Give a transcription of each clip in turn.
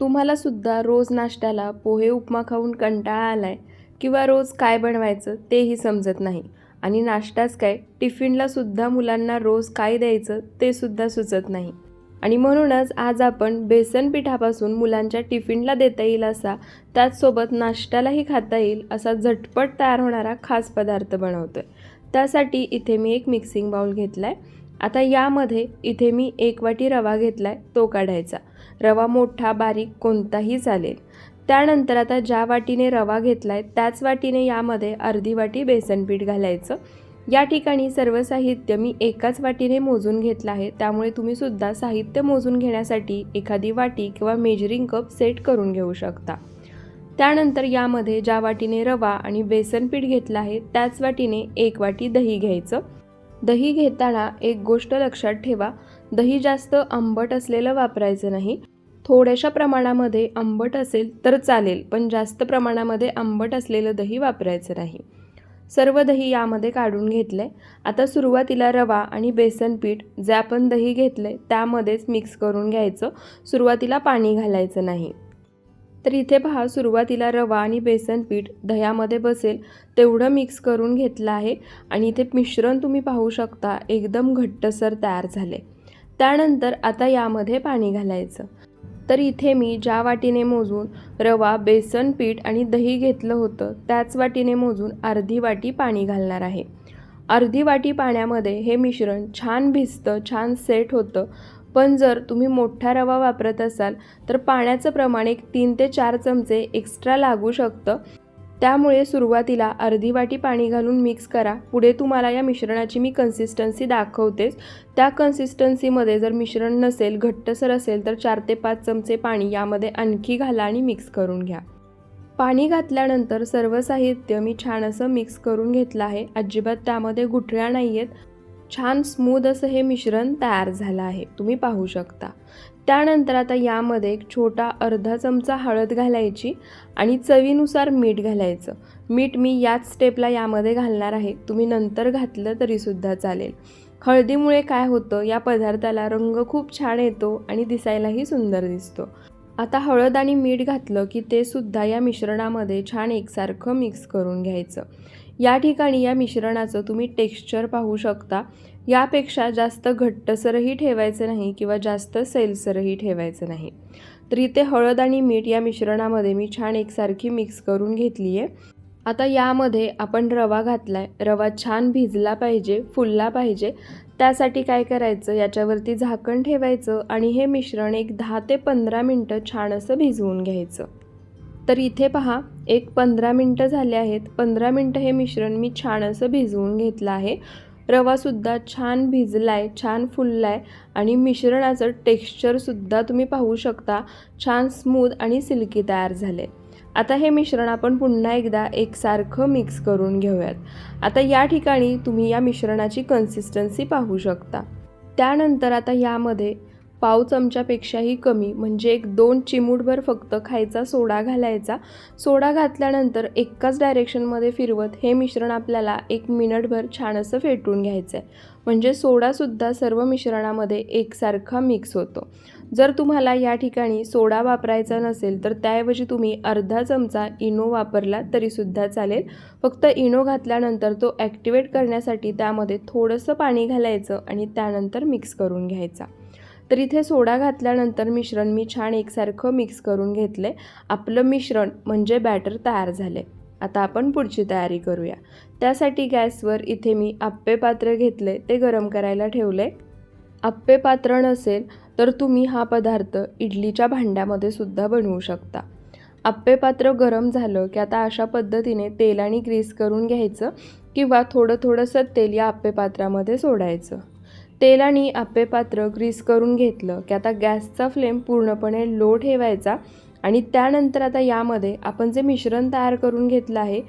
तुम्हाला सुद्धा रोज नाश्त्याला पोहे उपमा खाऊन कंटाळा आलाय किंवा रोज काय बनवायचं तेही समजत नाही. आणि नाश्ताच काय टिफिनला सुद्धा मुलांना रोज काय द्यायचं ते सुद्धा सुचत नाही. आणि म्हणूनच आज आपण बेसन पिठापासून मुलांच्या टिफिनला देता येईल असा त्याचसोबत नाश्त्यालाही खाता येईल असा झटपट तयार होणारा खास पदार्थ बनवतोय. त्यासाठी इथे मी एक मिक्सिंग बाउल घेतला आहे आता यामध्ये इथे मी एक वाटी रवा घेतला आहे तो काढायचा. रवा मोठा बारीक कोणताही चालेल. त्यानंतर आता ज्या वाटीने रवा घेतला आहे त्याच वाटीने यामध्ये अर्धी वाटी बेसनपीठ घालायचं. या ठिकाणी सर्व साहित्य मी एकाच वाटीने मोजून घेतलं आहे. त्यामुळे तुम्ही सुद्धा साहित्य मोजून घेण्यासाठी एखादी वाटी किंवा मेजरिंग कप सेट करून घेऊ शकता. त्यानंतर यामध्ये ज्या वाटीने रवा आणि बेसनपीठ घेतलं आहे त्याच वाटीने एक वाटी दही घ्यायचं. दही घेताना एक गोष्ट लक्षात ठेवा दही जास्त आंबट असलेलं वापरायचं नाही. थोड्याशा प्रमाणामध्ये आंबट असेल तर चालेल पण जास्त प्रमाणामध्ये आंबट असलेलं दही वापरायचं नाही. सर्व दही यामध्ये काढून घेतलं आहे आता सुरुवातीला रवा आणि बेसन पीठ जे आपण दही घेतलं आहे त्यामध्येच मिक्स करून घ्यायचं. सुरुवातीला पाणी घालायचं नाही. तर इथे पहा सुरुवातीला रवा आणि बेसन पीठ दह्यामध्ये बसेल तेवढं मिक्स करून घेतलं आहे. आणि इथे मिश्रण तुम्ही पाहू शकता एकदम घट्टसर तयार झाले. त्यानंतर आता यामध्ये पाणी घालायचं. तर इथे मी ज्या वाटीने मोजून रवा बेसन पीठ आणि दही घेतलं होतं त्याच वाटीने मोजून अर्धी वाटी पाणी घालणार आहे. अर्धी वाटी पाण्यामध्ये हे मिश्रण छान भिजतं छान सेट होतं. पण जर तुम्ही मोठा रवा वापरत असाल तर पाण्याचं प्रमाण एक तीन ते चार चमचे एक्स्ट्रा लागू शकतं. त्यामुळे सुरुवातीला अर्धी वाटी पाणी घालून मिक्स करा. पुढे तुम्हाला या मिश्रणाची मी कन्सिस्टन्सी दाखवतेच. त्या कन्सिस्टन्सीमध्ये जर मिश्रण नसेल घट्टसर असेल तर चार ते पाच चमचे पाणी यामध्ये आणखी घाला आणि मिक्स करून घ्या. पाणी घातल्यानंतर सर्व साहित्य मी छान असं मिक्स करून घेतलं आहे. अजिबात त्यामध्ये गुठळ्या नाही आहेत छान स्मूद असं हे मिश्रण तयार झालं आहे. तुम्ही पाहू शकता. त्यानंतर आता यामध्ये एक छोटा अर्धा चमचा हळद घालायची आणि चवीनुसार मीठ घालायचं. मीठ मी याच स्टेपला यामध्ये घालणार आहे. तुम्ही नंतर घातलं तरीसुद्धा चालेल. हळदीमुळे काय होतं या पदार्थाला रंग खूप छान येतो आणि दिसायलाही सुंदर दिसतो. आता हळद आणि मीठ घातलं की ते सुद्धा या मिश्रणामध्ये छान एकसारखं मिक्स करून घ्यायचं. या ठिकाणी या मिश्रणाचं तुम्ही टेक्स्चर पाहू शकता. यापेक्षा जास्त घट्टसरही ठेवायचं नाही किंवा जास्त सैलसरही ठेवायचं नाही. तर इथे हळद आणि मीठ या मिश्रणामध्ये मी छान एकसारखी मिक्स करून घेतली आहे. आता यामध्ये आपण रवा घातला आहे रवा छान भिजला पाहिजे फुलला पाहिजे. त्यासाठी काय करायचं? याच्यावरती झाकण ठेवायचं आणि हे मिश्रण एक दहा ते पंधरा मिनटं छान असं भिजवून घ्यायचं. तर इथे पहा एक पंधरा मिनटं झाले आहेत. पंधरा मिनटं हे मिश्रण मी छान असं भिजवून घेतलं आहे. रवासुद्धा छान भिजला आहे छान फुलला आहे आणि मिश्रणाचं टेक्स्चरसुद्धा तुम्ही पाहू शकता. छान स्मूथ आणि सिल्की तयार झाले आता हे मिश्रण आपण पुन्हा एकदा एकसारखं मिक्स करून घेऊयात. आता या ठिकाणी तुम्ही या मिश्रणाची कन्सिस्टन्सी पाहू शकता. त्यानंतर आता यामध्ये पाव चमच्यापेक्षाही कमी म्हणजे एक दोन चिमूटभर फक्त खायचा सोडा घालायचा. सोडा घातल्यानंतर एकाच डायरेक्शनमध्ये फिरवत हे मिश्रण आपल्याला एक मिनटभर छान असं फेटून घ्यायचं आहे म्हणजे सोडासुद्धा सर्व मिश्रणामध्ये एकसारखा मिक्स होतो. जर तुम्हाला या ठिकाणी सोडा वापरायचा नसेल तर त्याऐवजी तुम्ही अर्धा चमचा इनो वापरला तरीसुद्धा चालेल. फक्त इनो घातल्यानंतर तो ॲक्टिवेट करण्यासाठी त्यामध्ये थोडंसं पाणी घालायचं आणि त्यानंतर मिक्स करून घ्यायचा. तर इथे सोडा घातल्यानंतर मिश्रण मी छान एकसारखं मिक्स करून घेतले. आपलं मिश्रण म्हणजे बॅटर तयार झाले. आता आपण पुढची तयारी करूया. त्यासाठी गॅसवर इथे मी आप्पे पात्र घेतले. ते गरम करायला ठेवले. आप्पे पात्र नसेल तर तुम्ही हा पदार्थ इडलीच्या भांड्यामध्ये सुद्धा बनवू शकता. आप्पे पात्र गरम झालं की आता अशा पद्धतीने तेल आणि ग्रीस करून घ्यायचं किंवा थोडं थोडंसं तेल या आप्पे पात्रामध्ये सोडायचं. तेल आणि आप्पे पात्र ग्रीस करून घेतलं की आता गॅसचा फ्लेम पूर्णपणे लो ठेवायचा आणि त्यानंतर आता यामध्ये आपण जे मिश्रण तयार करून घेतलं आहे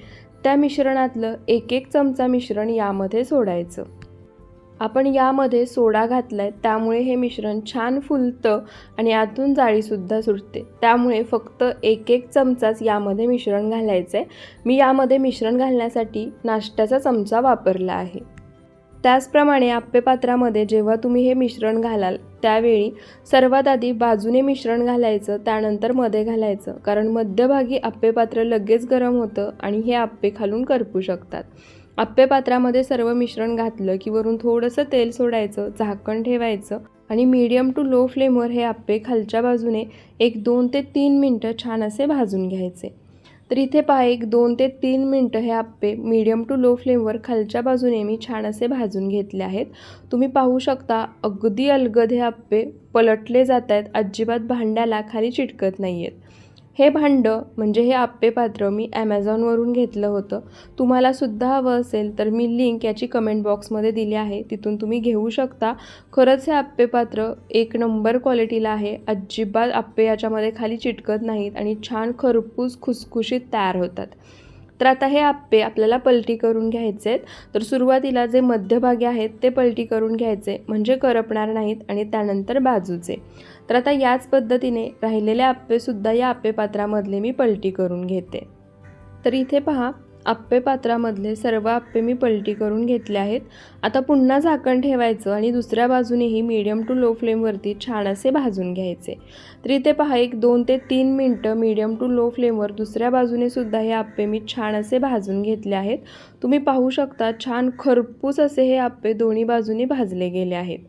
त्या मिश्रणातलं एक एक चमचा मिश्रण यामध्ये सोडायचं. आपण यामध्ये सोडा घातला आहे त्यामुळे हे मिश्रण छान फुलतं आणि आतून जाळीसुद्धा सुटते. त्यामुळे फक्त एक एक चमचाच यामध्ये मिश्रण घालायचं आहे मी यामध्ये मिश्रण घालण्यासाठी नाश्त्याचा चमचा वापरला आहे. त्याचप्रमाणे आप्पेपात्रामध्ये जेव्हा तुम्ही हे मिश्रण घालाल त्यावेळी सर्वात आधी बाजूने मिश्रण घालायचं त्यानंतरमध्ये घालायचं. कारण मध्यभागी आप्पेपात्र लगेच गरम होतं आणि हे आप्पे खालून करपू शकतात. आप्पेपात्रामध्ये सर्व मिश्रण घातलं की वरून थोडंसं तेल सोडायचं झाकण ठेवायचं आणि मीडियम टू लो फ्लेमवर हे आप्पे खालच्या बाजूने एक दोन ते तीन मिनटं छान असे भाजून घ्यायचे. तर इथे पहा एक दोन ते तीन मिनटं हे आप्पे मीडियम टू लो फ्लेमवर खालच्या बाजूने मी छान असे भाजून घेतले आहेत. तुम्ही पाहू शकता अगदी अलगद हे आप्पे पलटले जात आहेत अजिबात भांड्याला खाली चिटकत नाही आहेत हे भांडं म्हणजे हे आप्पे पात्र मी ॲमेझॉनवरून घेतलं होतं. तुम्हालासुद्धा हवं असेल तर मी लिंक याची कमेंट बॉक्समध्ये दिली आहे. तिथून तुम्ही घेऊ शकता. खरंच हे आप्पे पात्र एक नंबर क्वालिटीला आहे. अजिबात आप्पे याच्यामध्ये खाली चिटकत नाहीत आणि छान खरपूस खुसखुशीत तयार होतात. तर आता हे आप्पे आपल्याला पलटी करून घ्यायचे आहेत तर सुरुवातीला जे मध्यभागी आहेत ते पलटी करून घ्यायचे. म्हणजे करपणार नाहीत आणि त्यानंतर बाजूचे. तर आता याच पद्धतीने राहिलेले आप्पेसुद्धा या आप्पे पात्रामधले मी पलटी करून घेते. तर इथे पहा आप्पे पात्रामधले सर्व आप्पे मी पलटी करून घेतले आहेत. आता पुन्हा झाकण ठेवायचं आणि दुसऱ्या बाजूनेही मीडियम टू लो फ्लेमवरती छान असे भाजून घ्यायचे. तरी ते पहा एक दोन ते तीन मिनटं मीडियम टू लो फ्लेमवर दुसऱ्या बाजूने सुद्धा हे आप्पे मी छान असे भाजून घेतले आहेत. तुम्ही पाहू शकता छान खरपूस असे हे आप्पे दोन्ही बाजूने भाजले गेले आहेत.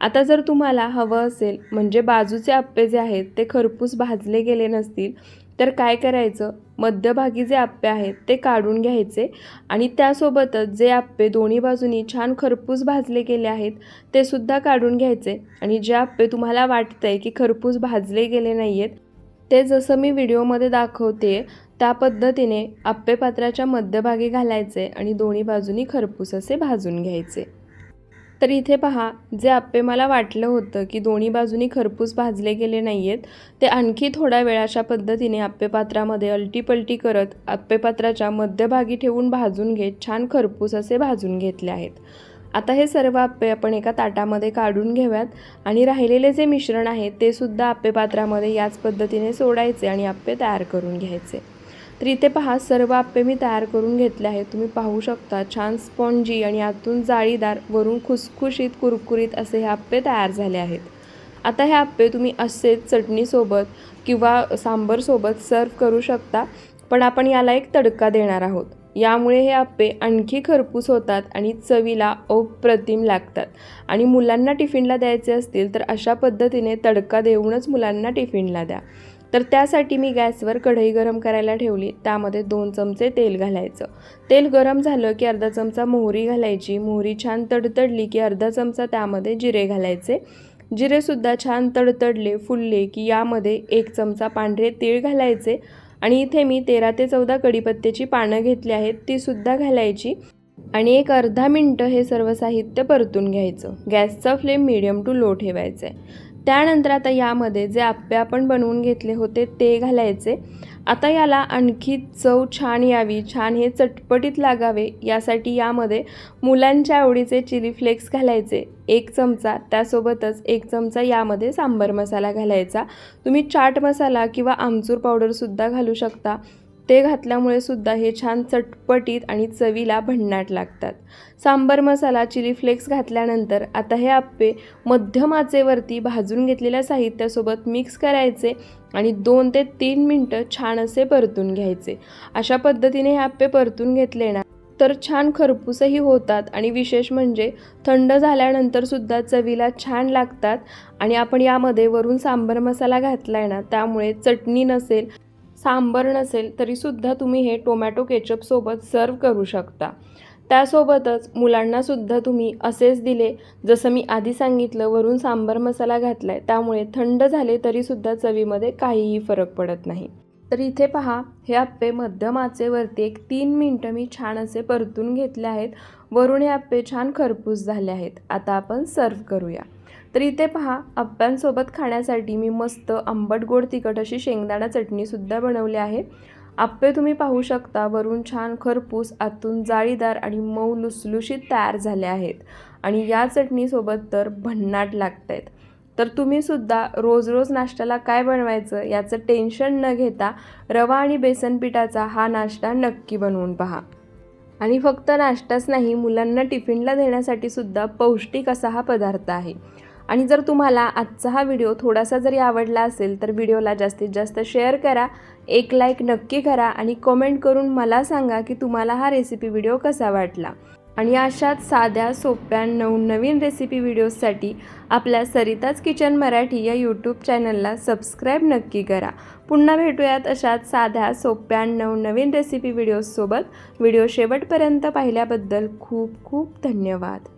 आता जर तुम्हाला हवं असेल म्हणजे बाजूचे आप्पे जे आहेत ते खरपूस भाजले गेले नसतील तर काय करायचं? मध्यभागी जे आप्पे आहेत ते काढून घ्यायचे आणि त्यासोबतच जे आप्पे दोन्ही बाजूनी छान खरपूस भाजले गेले आहेत ते सुद्धा काढून घ्यायचे. आणि जे आप्पे तुम्हाला वाटतं आहे की खरपूस भाजले गेले नाही आहेत ते जसं मी व्हिडिओमध्ये दाखवते त्या पद्धतीने आप्पे पात्राच्या मध्यभागी घालायचे आणि दोन्ही बाजूनी खरपूस असे भाजून घ्यायचे. तर इथे पहा जे आप्पे मला वाटलं होतं की दोन्ही बाजूनी खरपूस भाजले गेले नाही आहेत ते आणखी थोड्या अशा पद्धतीने आप्पेपात्रामध्ये अलटीपलटी करत आप्पेपात्राच्या मध्यभागी ठेवून भाजून घेत छान खरपूस असे भाजून घेतले आहेत. आता हे सर्व आप्पे आपण एका ताटामध्ये काढून घेऊयात आणि राहिलेले जे मिश्रण आहे ते सुद्धा आप्पेपात्रामध्ये याच पद्धतीने सोडायचे आणि आप्पे तयार करून घ्यायचे. तर इथे पहा सर्व आप्पे मी तयार करून घेतले आहेत. तुम्ही पाहू शकता छान स्पॉन्जी आणि आतून जाळीदार वरून खुसखुशीत कुरकुरीत असे हे आप्पे तयार झाले आहेत. आता हे आप्पे तुम्ही असेच चटणीसोबत किंवा सांबरसोबत सर्व करू शकता पण आपण याला एक तडका देणार आहोत. यामुळे हे आप्पे आणखी खरपूस होतात आणि चवीला अप्रतिम लागतात. आणि मुलांना टिफिनला द्यायचे असतील तर अशा पद्धतीने तडका देऊनच मुलांना टिफिनला द्या. तर त्यासाठी मी गॅसवर कढई गरम करायला ठेवली. त्यामध्ये दोन चमचे तेल घालायचं. तेल गरम झालं की अर्धा चमचा मोहरी घालायची. मोहरी छान तडतडली की अर्धा चमचा त्यामध्ये जिरे घालायचे. जिरेसुद्धा छान तडतडले फुलले की यामध्ये एक चमचा पांढरे तीळ घालायचे. आणि इथे मी तेरा ते चौदा कडीपत्त्याची पानं घेतली आहेत तीसुद्धा घालायची. आणि एक अर्धा मिनटं हे सर्व साहित्य परतून घ्यायचं. गॅसचा फ्लेम मिडियम टू लो ठेवायचा आहे. त्यानंतर आता यामध्ये जे आप्पे आपण बनवून घेतले होते ते घालायचे. आता याला आणखी चव छान यावी छान हे चटपटीत लागावे. यासाठी यामध्ये मुलांच्या आवडीचे चिली फ्लेक्स घालायचे एक चमचा. त्यासोबतच एक चमचा यामध्ये सांबर मसाला घालायचा. तुम्ही चाट मसाला किंवा आमचूर पावडरसुद्धा घालू शकता. ते घातल्यामुळे सुद्धा हे छान चटपटीत आणि चवीला भन्नाट लागतात. सांबर मसाला चिली फ्लेक्स घातल्यानंतर आता हे आप्पे मध्यम आचेवरती भाजून घेतलेल्या साहित्यासोबत मिक्स करायचे आणि दोन ते तीन मिनटं छान असे परतून घ्यायचे. अशा पद्धतीने हे आप्पे परतून घेतले ना तर छान खरपूसही होतात आणि विशेष म्हणजे थंड झाल्यानंतर सुद्धा चवीला छान लागतात आणि आपण यामध्ये वरून सांबर मसाला घातला आहे ना त्यामुळे चटणी नसेल सांबर नसेल तरीसुद्धा तुम्ही हे टोमॅटो केचपसोबत सर्व करू शकता. त्यासोबतच मुलांनासुद्धा तुम्ही असेच दिले जसं मी आधी सांगितलं वरून सांबर मसाला घातला आहे त्यामुळे थंड झाले तरीसुद्धा चवीमध्ये काहीही फरक पडत नाही. तर इथे पहा हे आप्पे मध्यम आचेवरती एक तीन मिनटं मी छान असे परतून घेतले आहेत. वरून हे आप्पे छान खरपूस झाले आहेत. आता आपण सर्व करूया. तर इथे पहा आप्प्यांसोबत खाण्यासाठी मी मस्त आंबट गोड तिखट अशी शेंगदाणा चटणीसुद्धा बनवली आहे. आप्पे तुम्ही पाहू शकता वरून छान खरपूस आतून जाळीदार आणि मऊ लुसलुशीत तयार झाले आहेत. आणि या चटणीसोबत तर भन्नाट लागत आहेत तर तुम्हीसुद्धा रोज रोज नाश्त्याला काय बनवायचं याचं टेन्शन न घेता रवा आणि बेसन पिठाचा हा नाश्ता नक्की बनवून पहा. आणि फक्त नाश्ताच नाही मुलांना टिफिनला देण्यासाठी सुद्धा पौष्टिक असा हा पदार्थ आहे. आणि जर तुम्हाला आजचा हा व्हिडिओ थोडासा जरी आवडला असेल तर व्हिडिओला जास्तीत जास्त शेअर करा एक लाईक नक्की करा आणि कमेंट करून मला सांगा की तुम्हाला हा रेसिपी व्हिडिओ कसा वाटला. आणि अशाच साध्या सोप्या नवनवीन रेसिपी व्हिडिओजसाठी आपल्या सरिताच किचन मराठी या यूट्यूब चॅनलला सबस्क्राईब नक्की करा. पुन्हा भेटूयात अशाच साध्या सोप्या नवनवीन रेसिपी व्हिडिओजसोबत. व्हिडिओ शेवटपर्यंत पाहिल्याबद्दल खूप खूप धन्यवाद.